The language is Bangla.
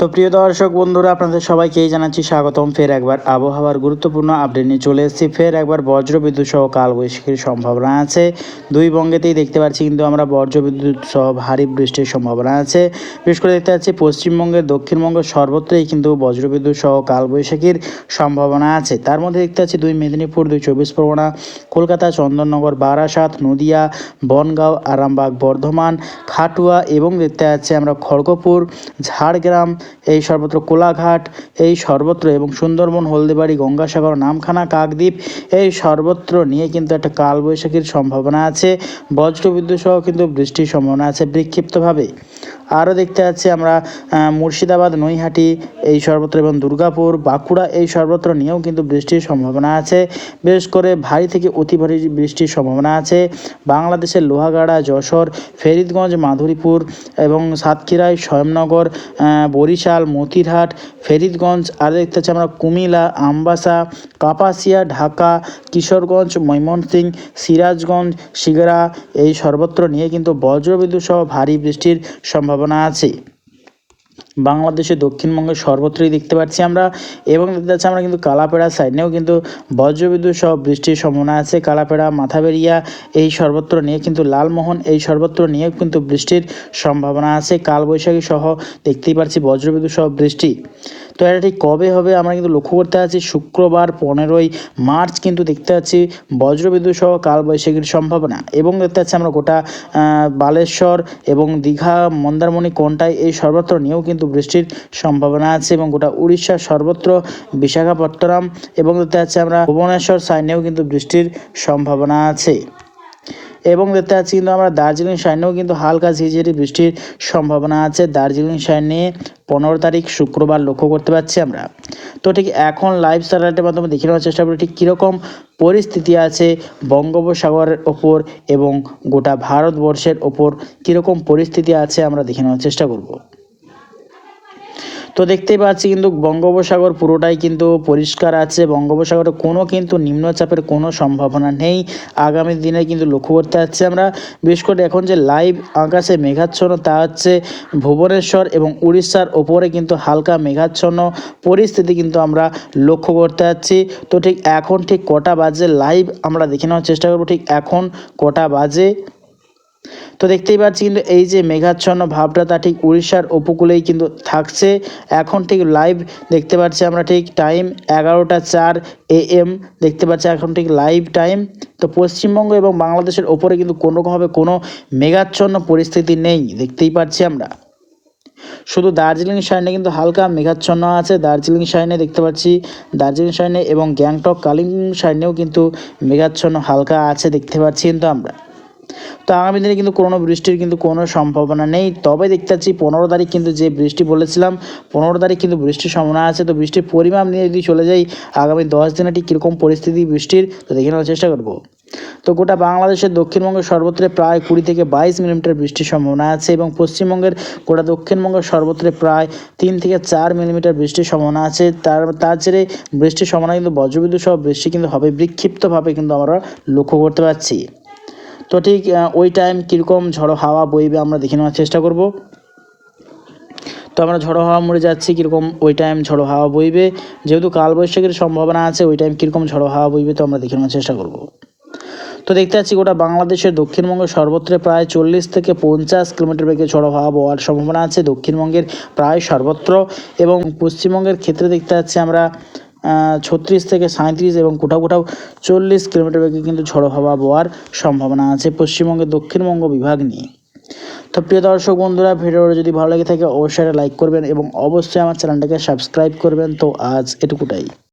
তো প্রিয় দর্শক বন্ধুরা, আপনাদের সবাইকেই জানাচ্ছি স্বাগতম। ফের একবার আবহাওয়ার গুরুত্বপূর্ণ আপডেট নিয়ে চলে এসেছি। ফের একবার বজ্রবিদ্যুৎ সহ কালবৈশাখীর সম্ভাবনা আছে। দুই বঙ্গেতেই দেখতে পাচ্ছি কিন্তু আমরা বজ্রবিদ্যুৎ সহ ভারী বৃষ্টির সম্ভাবনা আছে। বিশেষ করে দেখতে পাচ্ছি পশ্চিমবঙ্গের দক্ষিণবঙ্গের সর্বত্রই কিন্তু বজ্রবিদ্যুৎ সহ কালবৈশাখীর সম্ভাবনা আছে। তার মধ্যে দেখতে পাচ্ছি দুই মেদিনীপুর, দুই চব্বিশ পরগনা, কলকাতা, চন্দননগর, বারাসাত, নদিয়া, বনগাঁও, আরামবাগ, বর্ধমান, খাটুয়া এবং দেখতে পাচ্ছি আমরা খড়গপুর, ঝাড়গ্রাম এই সর্বত্র কোলাঘাট, এই সর্বত্র এবং সুন্দরবন, হলদিবাড়ি, গঙ্গাসাগর, নামখানা, কাকদ্বীপ, এই সর্বত্র নিয়ে কিন্তু একটা কালবৈশাখীর সম্ভাবনা আছে। বজ্রবিদ্যুৎ সহ কিন্তু বৃষ্টির সম্ভাবনা আছে বিক্ষিপ্তভাবে। আরও দেখতে পাচ্ছি আমরা মুর্শিদাবাদ, নৈহাটি, এই সর্বত্র এবং দুর্গাপুর, বাঁকুড়া, এই সর্বত্র নিয়েও কিন্তু বৃষ্টির সম্ভাবনা আছে। বিশেষ করে ভারী থেকে অতি ভারী বৃষ্টির সম্ভাবনা আছে। বাংলাদেশের লোহাগাড়া, যশোর, ফেরিদগঞ্জ, মাধুরীপুর এবং সাতক্ষীরায় স্বয়ংনগর বরিশাল, মতিরহাট, ফেরিদগঞ্জ, আর দেখতে পাচ্ছি আমরা কুমিলা আমবাসা, কাপাসিয়া, ঢাকা, কিশোরগঞ্জ ময়মনসিংহ সিরাজগঞ্জ শিগরা এই সর্বত্র নিয়ে কিন্তু বজ্রবিদ্যুৎ সহ ভারী বৃষ্টির সম্ভাবনা আছে। বাংলাদেশের দক্ষিণবঙ্গের সর্বত্রই দেখতে পাচ্ছি আমরা এবং দেখতে পাচ্ছি আমরা কিন্তু কালাপেড়া সাইডেও কিন্তু বজ্রবিদ্যুৎ সহ বৃষ্টির সম্ভাবনা আছে। কালাপেড়া মাথাবেরিয়া এই সর্বত্র নিয়ে কিন্তু লালমোহন এই সর্বত্র নিয়েও কিন্তু বৃষ্টির সম্ভাবনা আছে। কালবৈশাখী সহ দেখতেই পাচ্ছি বজ্রবিদ্যুৎ সহ বৃষ্টি। তো এটা ঠিক কবে হবে আমরা কিন্তু লক্ষ্য করতে পারছি শুক্রবার পনেরোই মার্চ, কিন্তু দেখতে পাচ্ছি বজ্রবিদ্যুৎ সহ কালবৈশাখীর সম্ভাবনা এবং দেখতে পাচ্ছি আমরা গোটা বালেশ্বর এবং দীঘা, মন্দারমণি কোনটায় এই সর্বত্র নিয়েও কিন্তু বৃষ্টির সম্ভাবনা আছে এবং গোটা উড়িষ্যার সর্বত্র বিশাখাপত্তনম এবং দেখতে পাচ্ছি আমরা ভুবনেশ্বর সাইনেও কিন্তু বৃষ্টির সম্ভাবনা আছে। এবং দেখতে পাচ্ছি কিন্তু আমরা দার্জিলিং সাইনেও কিন্তু হালকা ঝিঝিরি বৃষ্টির সম্ভাবনা আছে। দার্জিলিং সাইনে পনেরো তারিখ শুক্রবার লক্ষ্য করতে পারছি আমরা। তো ঠিক এখন লাইভ স্যাটেলাইটের মাধ্যমে দেখে নেওয়ার চেষ্টা করি ঠিক কীরকম পরিস্থিতি আছে বঙ্গোপসাগরের ওপর এবং গোটা ভারতবর্ষের ওপর, কীরকম পরিস্থিতি আছে আমরা দেখে নেওয়ার চেষ্টা করব। তো দেখতেই পাচ্ছি কিন্তু বঙ্গোপসাগর পুরোটাই কিন্তু পরিষ্কার আছে। বঙ্গোপসাগরে কোনো কিন্তু নিম্নচাপের কোনো সম্ভাবনা নেই। আগামী দিনে কিন্তু লক্ষ্য করতে পারছি আমরা। বিশেষ করে এখন যে লাইভ আকাশে মেঘাচ্ছন্ন, তা হচ্ছে ভুবনেশ্বর এবং উড়িষ্যার ওপরে কিন্তু হালকা মেঘাচ্ছন্ন পরিস্থিতি কিন্তু আমরা লক্ষ্য করতে পারছি তো ঠিক এখন ঠিক কটা বাজে? লাইভ আমরা দেখে নেওয়ার চেষ্টা করব। ঠিক এখন কটা বাজে? তো দেখতেই পাচ্ছি কিন্তু এই যে মেঘাচ্ছন্ন ভাবটা তা ঠিক উড়িষ্যার উপকূলেই কিন্তু থাকছে। এখন ঠিক লাইভ দেখতে পাচ্ছি আমরা ঠিক টাইম এগারোটা চার এ এম দেখতে পাচ্ছি এখন ঠিক লাইভ টাইম তো পশ্চিমবঙ্গ এবং বাংলাদেশের ওপরে কিন্তু কোনোভাবে কোনো মেঘাচ্ছন্ন পরিস্থিতি নেই, দেখতেই পাচ্ছি আমরা। শুধু দার্জিলিং সাইনে কিন্তু হালকা মেঘাচ্ছন্ন আছে। দার্জিলিং সাইনে দেখতে পাচ্ছি, দার্জিলিং সাইনে এবং গ্যাংটক কালিম্পং সাইনেও কিন্তু মেঘাচ্ছন্ন হালকা আছে, দেখতে পাচ্ছি কিন্তু আমরা। তো আগামী দিনে কিন্তু কোনো বৃষ্টির কিন্তু কোনো সম্ভাবনা নেই। তবে দেখতে পাচ্ছি পনেরো তারিখ কিন্তু যে বৃষ্টি বলেছিলাম, পনেরো তারিখ কিন্তু বৃষ্টির সম্ভাবনা আছে। তো বৃষ্টির পরিমাণ নিয়ে যদি চলে যাই, আগামী দশ দিনে ঠিক কীরকম পরিস্থিতি বৃষ্টির, তো দেখে নেওয়ার চেষ্টা করব। তো গোটা বাংলাদেশের দক্ষিণবঙ্গের সর্বত্রে প্রায় কুড়ি থেকে বাইশ মিলিমিটার বৃষ্টির সম্ভাবনা আছে এবং পশ্চিমবঙ্গের গোটা দক্ষিণবঙ্গের সর্বত্রে প্রায় তিন থেকে চার মিলিমিটার বৃষ্টির সম্ভাবনা আছে। তার তার জেরে বৃষ্টির সম্ভাবনা কিন্তু বজ্রবিদ্যুৎ সহ বৃষ্টি কিন্তু হবে, বিক্ষিপ্তভাবে কিন্তু আমরা লক্ষ্য করতে পারছি। তো ঠিক ওই টাইম কীরকম ঝড়ো হাওয়া বইবে আমরা দেখে নেওয়ার চেষ্টা করব। তো আমরা ঝড়ো হাওয়া মরে যাচ্ছি, কীরকম ওই টাইম ঝড়ো হাওয়া বইবে। যেহেতু কালবৈশাখীর সম্ভাবনা আছে, ওই টাইম কীরকম ঝড়ো হাওয়া বইবে তো আমরা দেখে নেওয়ার চেষ্টা করব। তো দেখতে পাচ্ছি গোটা বাংলাদেশের দক্ষিণবঙ্গের সর্বত্রে প্রায় চল্লিশ থেকে পঞ্চাশ কিলোমিটার বেগে ঝড়ো হাওয়া বওয়ার সম্ভাবনা আছে। দক্ষিণবঙ্গের প্রায় সর্বত্র এবং পশ্চিমবঙ্গের ক্ষেত্রে দেখতে পাচ্ছি আমরা ছত্রিশ থেকে সাঁত্রিশ এবং কোথাও কোথাও চল্লিশ কিলোমিটার বেগে কিন্তু ঝড়ো হাওয়া বওয়ার সম্ভাবনা আছে পশ্চিমবঙ্গের দক্ষিণবঙ্গ বিভাগ নিয়ে। তো প্রিয় দর্শক বন্ধুরা, ভিডিওটা যদি ভালো লেগে থাকে, অবশ্যই লাইক করবেন এবং অবশ্যই আমার চ্যানেলটাকে সাবস্ক্রাইব করবেন। তো আজ এটুকুটাই।